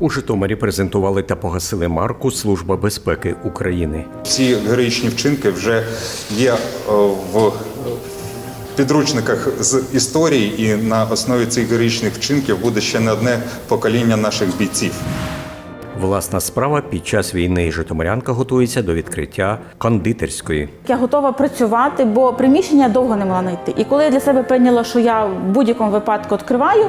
У Житомирі презентували та погасили марку Служба безпеки України. Ці героїчні вчинки вже є е, в підручниках з історії, і на основі цих героїчних вчинків буде ще не одне покоління наших бійців. Власна справа під час війни Житомирянка готується до відкриття кондитерської. Я готова працювати, бо приміщення довго не могла знайти. І коли я для себе прийняла, що я в будь-якому випадку відкриваю,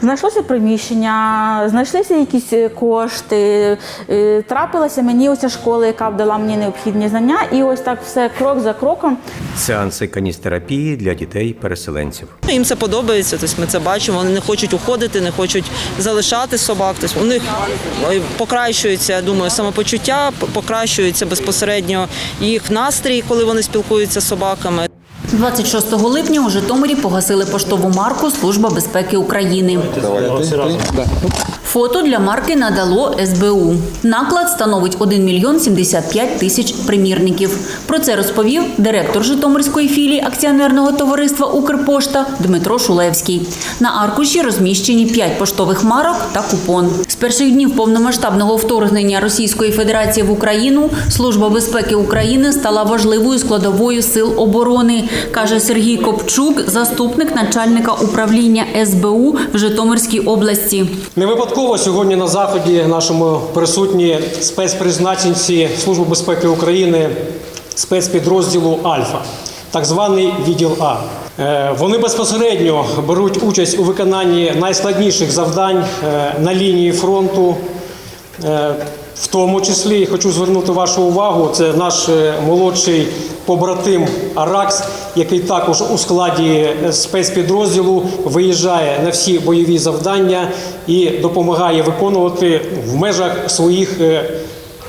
знайшлося приміщення, знайшлися якісь е, кошти, е, трапилася мені оця школа, яка дала мені необхідні знання. І ось так все крок за кроком. Сеанси каністерапії для дітей-переселенців. Ну, Їм це подобається, тобто ми це бачимо. Вони не хочуть уходити, не хочуть залишати собак. Тобто у них е, покращується, я думаю, самопочуття, покращується безпосередньо їх настрій, коли вони спілкуються з собаками. 26 липня у Житомирі погасили поштову марку Служба безпеки України. Фото для марки надало СБУ. Наклад становить 1 мільйон 75 тисяч примірників. Про це розповів директор Житомирської філії акціонерного товариства Укрпошта Дмитро Шулевський. На аркуші розміщені 5 поштових марок та купон. З перших днів повномасштабного вторгнення Російської Федерації в Україну Служба безпеки України стала важливою складовою сил оборони, каже Сергій Копчук, заступник начальника управління СБУ в Житомирській області. Не випадково сьогодні на заході нашому присутні спецпризначенці Служби безпеки України спецпідрозділу Альфа, так званий відділ А. Е, Вони безпосередньо беруть участь у виконанні найскладніших завдань е, на лінії фронту. В тому числі хочу звернути вашу увагу. Це наш е, молодший побратим Аракс, який також у складі е, спецпідрозділу виїжджає на всі бойові завдання і допомагає виконувати в межах своїх е,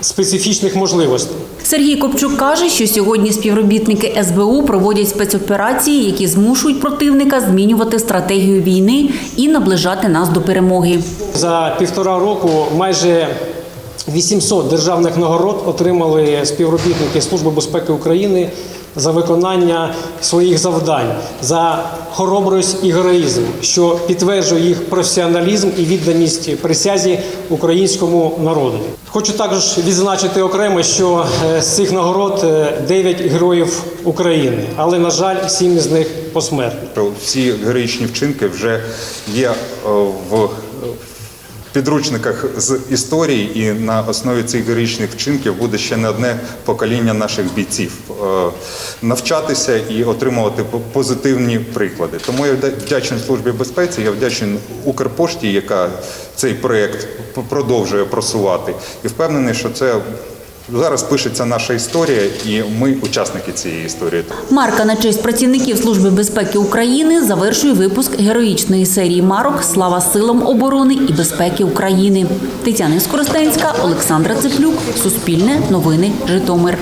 специфічних можливостей. Сергій Копчук каже, що сьогодні співробітники СБУ проводять спецоперації, які змушують противника змінювати стратегію війни і наближати нас до перемоги. За півтора року майже 800 державних нагород отримали співробітники Служби безпеки України за виконання своїх завдань, за хоробрість і героїзм, що підтверджує їх професіоналізм і відданість присязі українському народу. Хочу також відзначити окремо, що е, з цих нагород 9 героїв України, але на жаль, сім із них посмертно. Всі героїчні вчинки вже є е, в підручниках з історії, і на основі цих героїчних вчинків буде ще не одне покоління наших бійців е, навчатися і отримувати по- позитивні приклади. Тому я вдячний службі безпеці, я вдячний Укрпошті, яка цей проєкт продовжує просувати, і впевнений, що це зараз пишеться наша історія, і ми учасники цієї історії. Марка на честь працівників Служби безпеки України завершує випуск героїчної серії марок Слава силам оборони і безпеки України. Тетяна Скоростенська, Олександра Цеплюк, Суспільне, Новини, Житомир.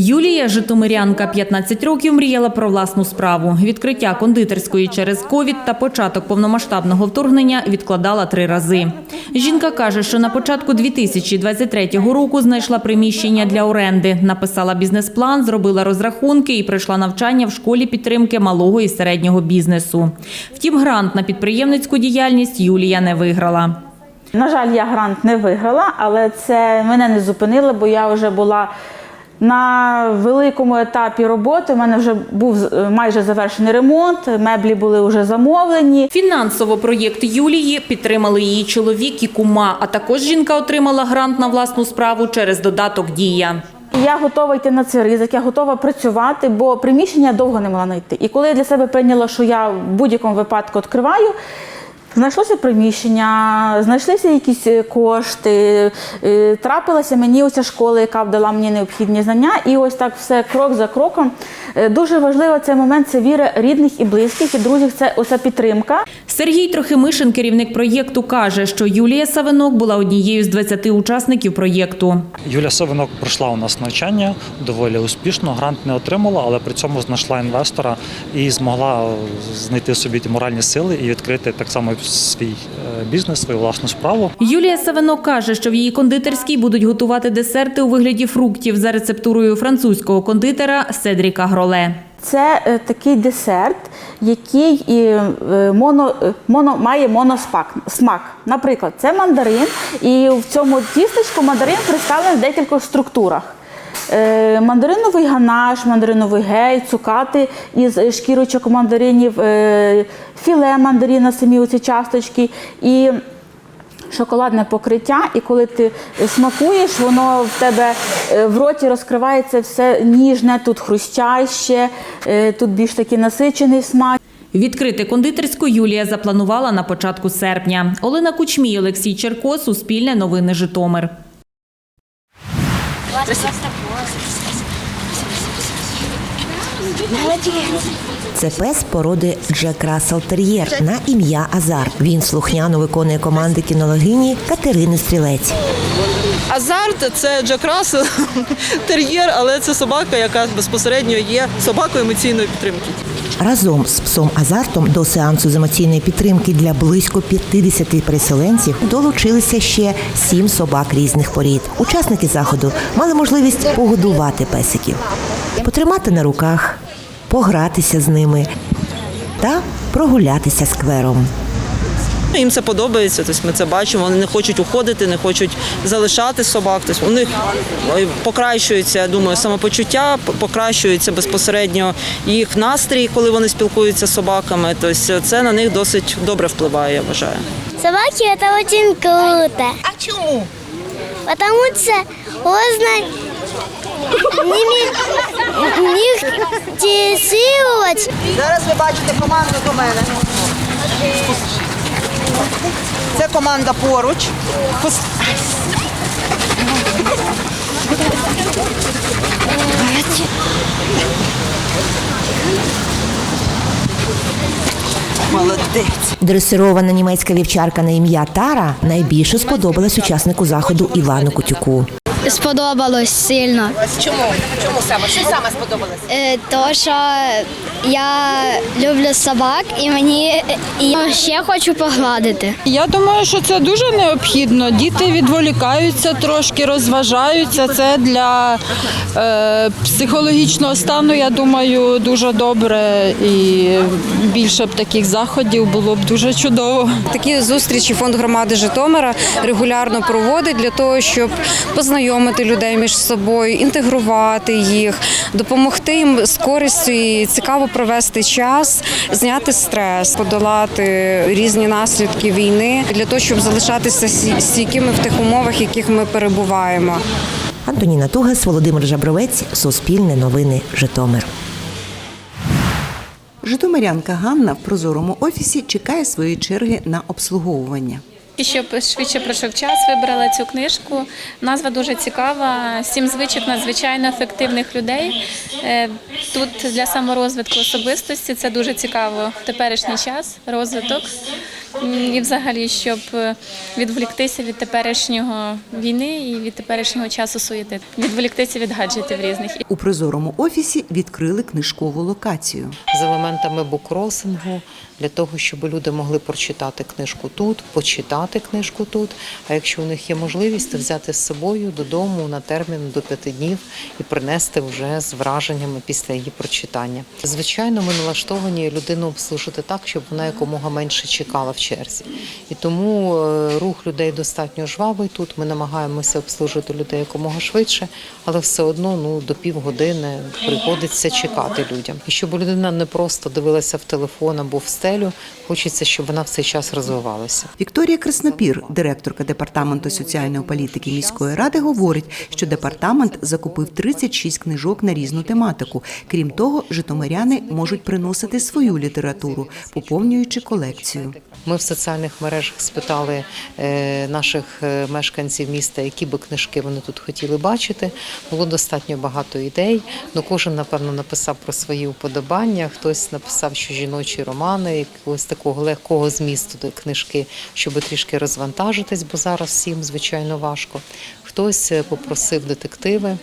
Юлія Житомирянка 15 років мріяла про власну справу. Відкриття кондитерської через ковід та початок повномасштабного вторгнення відкладала три рази. Жінка каже, що на початку 2023 року знайшла приміщення для оренди, написала бізнес-план, зробила розрахунки і пройшла навчання в школі підтримки малого і середнього бізнесу. Втім, грант на підприємницьку діяльність Юлія не виграла. На жаль, я грант не виграла, але це мене не зупинило, бо я вже була на великому етапі роботи. У мене вже був е, майже завершений ремонт, меблі були вже замовлені. Фінансово проєкт Юлії підтримали її чоловік і кума. А також жінка отримала грант на власну справу через додаток Дія. Я готова йти на цей ризик, я готова працювати, бо приміщення довго не могла знайти. І коли я для себе прийняла, що я в будь-якому випадку відкриваю. Знайшлося приміщення, знайшлися якісь е, кошти, е, трапилася мені оця школа, яка дала мені необхідні знання. І ось так все крок за кроком. Е, Дуже важливо цей момент це віра рідних і близьких, і друзів, це оця підтримка. Сергій Трохимишин, керівник проєкту, каже, що Юлія Савинок була однією з 20 учасників проєкту. Юля Савинок пройшла у нас навчання доволі успішно. Грант не отримала, але при цьому знайшла інвестора і змогла знайти собі ті моральні сили і відкрити так само свій е, бізнес, свою власну справу. Юлія Савинок каже, що в її кондитерській будуть готувати десерти у вигляді фруктів за рецептурою французького кондитера Седріка Гроле. Це е, такий десерт, який і, е, моно, моно, має моноспак, смак. Наприклад, це мандарин, і в цьому тістечку мандарин представлений в декількох структурах. Е, Мандариновий ганаш, мандариновий гель, цукати із е, шкірочок мандаринів, е, філе мандарина, самі оці часточки. І шоколадне покриття, і коли ти смакуєш, воно в тебе в роті розкривається все ніжне, тут хрустяще, тут більш такий насичений смак. Відкрити кондитерську Юлія запланувала на початку серпня. Олена Кучмій, Олексій Черко, Суспільне новини Житомир. Це пес породи Джек Рассел Тер'єр на ім'я Азар. Він слухняно виконує команди кінологині Катерини Стрілець. Азарт це Джек Рассел, тер'єр, але це собака, яка безпосередньо є собакою емоційної підтримки. Разом з псом Азартом до сеансу з емоційної підтримки для близько 50 переселенців долучилися ще сім собак різних порід. Учасники заходу мали можливість погодувати песиків, потримати на руках, погратися з ними та прогулятися сквером. Їм це подобається, тобто ми це бачимо. Вони не хочуть уходити, не хочуть залишати собак. Тобто у них е, покращується, я думаю, самопочуття, покращується безпосередньо їх настрій, коли вони спілкуються з собаками. Тобто це на них досить добре впливає, я вважаю. Собаки это очень круто. А чому? Потому что можно них. Зараз ви бачите команду до мене. Це команда поруч. Молодець. Дресирована німецька вівчарка на ім'я Тара найбільше сподобалась учаснику заходу Івану Кутюку. Сподобалось сильно. Чому? Чому саме? Що саме сподобалось? Е, То, що я люблю собак і мені і ще хочу погладити. Я думаю, що це дуже необхідно. Діти відволікаються трошки, розважаються. Це для е, психологічного стану, я думаю, дуже добре. І більше б таких заходів було б дуже чудово. Такі зустрічі фонд громади Житомира регулярно проводить для того, щоб познайомити людей між собою, інтегрувати їх, допомогти їм з користю і цікаво провести час, зняти стрес, подолати різні наслідки війни для того, щоб залишатися стійкими в тих умовах, в яких ми перебуваємо. Антоніна Тугас, Володимир Жабровець, Суспільне новини, Житомир. Житомирянка Ганна в прозорому офісі чекає своєї черги на обслуговування. І щоб швидше пройшов час, вибрала цю книжку. Назва дуже цікава. Сім звичок надзвичайно ефективних людей. Е, Тут для саморозвитку особистості це дуже цікаво. В Теперішній час, розвиток. І взагалі, щоб е, відволіктися від теперішнього війни і від теперішнього часу суєти, відволіктися від гаджетів різних. У прозорому офісі відкрили книжкову локацію. з елементами букросингу для того, щоб люди могли прочитати книжку тут, почитати книжку тут. А якщо у них є можливість, то взяти з собою додому на термін до п'яти днів і принести вже з враженнями після її прочитання. Звичайно, ми налаштовані людину обслужити так, щоб вона якомога менше чекала черзі. І тому е, рух людей достатньо жвавий. Тут ми намагаємося обслужити людей якомога швидше, але все одно ну до півгодини приходиться чекати людям. І щоб людина не просто дивилася в телефон або в стелю, хочеться, щоб вона в цей час розвивалася. Вікторія Краснопір, директорка департаменту соціальної політики міської ради, говорить, що департамент закупив 36 книжок на різну тематику. Крім того, житомиряни можуть приносити свою літературу, поповнюючи колекцію. Ми в соціальних мережах спитали е, наших е, мешканців міста, які би книжки вони тут хотіли бачити. Було достатньо багато ідей. Ну кожен напевно написав про свої уподобання. Хтось написав, що жіночі романи, якогось такого легкого змісту книжки, щоб трішки розвантажитись, бо зараз всім звичайно важко. Хтось е, попросив детективи.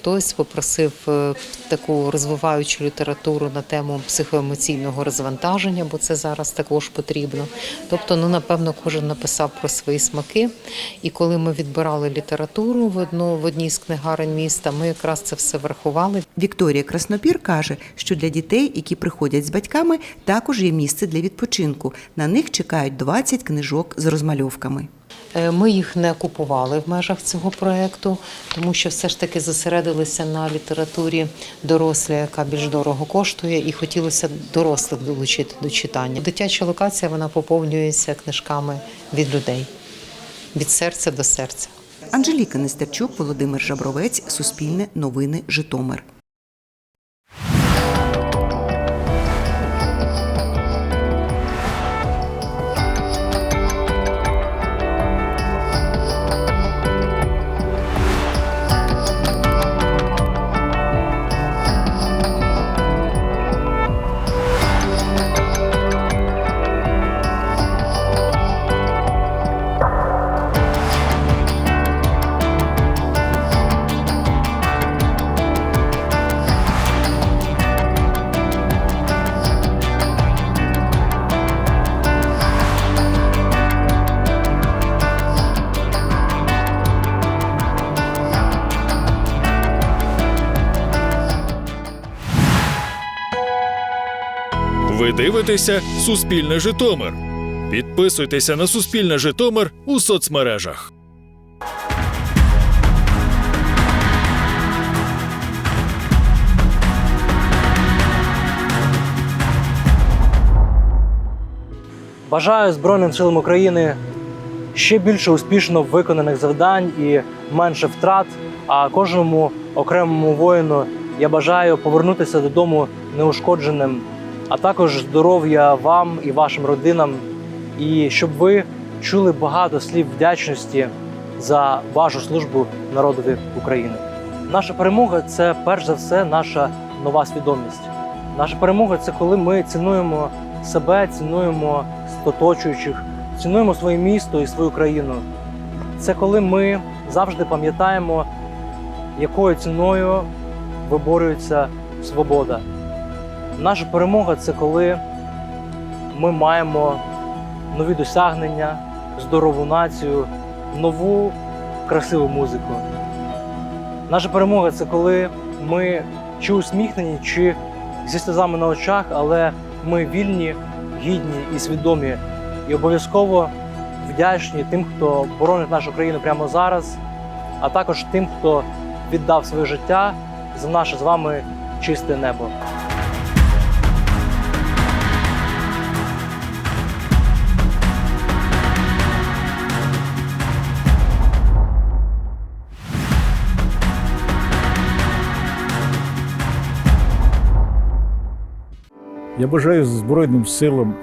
Хтось попросив е, таку розвиваючу літературу на тему психоемоційного розвантаження, бо це зараз також потрібно. Тобто, ну напевно, кожен написав про свої смаки. І коли ми відбирали літературу в одну в одній з книгарень міста, ми якраз це все врахували. Вікторія Краснопір каже, що для дітей, які приходять з батьками, також є місце для відпочинку. На них чекають 20 книжок з розмальовками. Е, Ми їх не купували в межах цього проєкту, тому що все ж таки зосередилися на літературі дорослі, яка більш дорого коштує, і хотілося дорослих долучити до читання. Дитяча локація вона поповнюється книжками від людей від серця до серця. Анжеліка Нестерчук, Володимир Жабровець, Суспільне новини, Житомир. Ви дивитеся Суспільне Житомир. Підписуйтеся на Суспільне Житомир у соцмережах. Бажаю Збройним силам України ще більше успішно виконаних завдань і менше втрат. А кожному окремому воїну я бажаю повернутися додому неушкодженим, а також здоров'я вам і вашим родинам, і щоб ви чули багато слів вдячності за вашу службу народові України. Наша перемога це перш за все наша нова свідомість. Наша перемога це коли ми цінуємо себе, цінуємо оточуючих, цінуємо своє місто і свою країну. Це коли ми завжди пам'ятаємо, якою ціною виборюється свобода. Наша перемога це коли ми маємо нові досягнення, здорову націю, нову красиву музику. Наша перемога це коли ми чи усміхнені, чи зі сльозами на очах, але ми вільні, гідні і свідомі, і обов'язково вдячні тим, хто боронить нашу країну прямо зараз, а також тим, хто віддав своє життя за наше з вами чисте небо. Я бажаю Збройним силам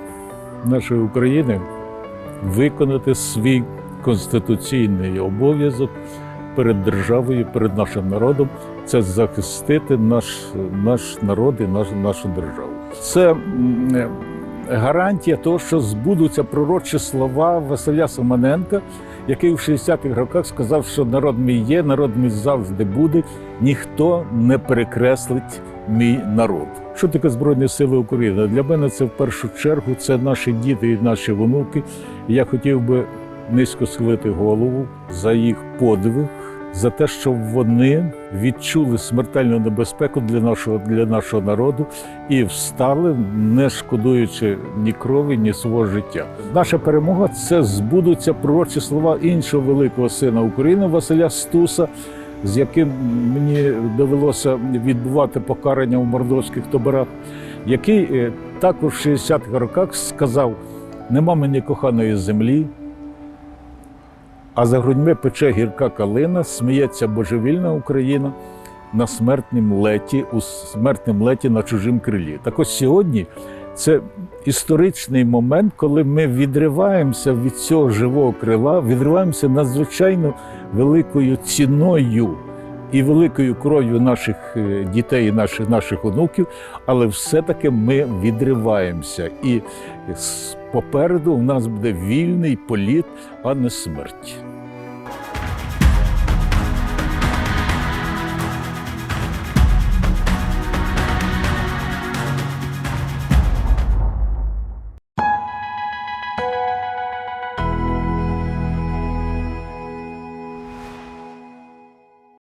нашої України виконати свій конституційний обов'язок перед державою, перед нашим народом це захистити наш, наш народ і наш, нашу державу. Це е, гарантія того, що збудуться пророчі слова Василя Семененка, який в 60-х роках сказав, що народ мій є, народ мій завжди буде, ніхто не перекреслить мій народ. Що таке Збройні Сили України? Для мене це в першу чергу це наші діти і наші внуки. Я хотів би низько схилити голову за їх подвиг, за те, що вони відчули смертельну небезпеку для нашого для нашого народу і встали, не шкодуючи ні крові, ні свого життя. Наша перемога це збудуться пророчі слова іншого великого сина України Василя Стуса. З яким мені довелося відбувати покарання в мордовських таборах, який е, також в 60-х роках сказав: нема мені коханої землі, а за грудьми пече гірка калина, сміється божевільна Україна на смертнім леті, у смертнім леті на чужим крилі. Так ось сьогодні це історичний момент, коли ми відриваємося від цього живого крила, відриваємося надзвичайно великою ціною і великою кров'ю наших е, дітей наших, наших онуків, але все-таки ми відриваємося. І попереду в нас буде вільний політ, а не смерть.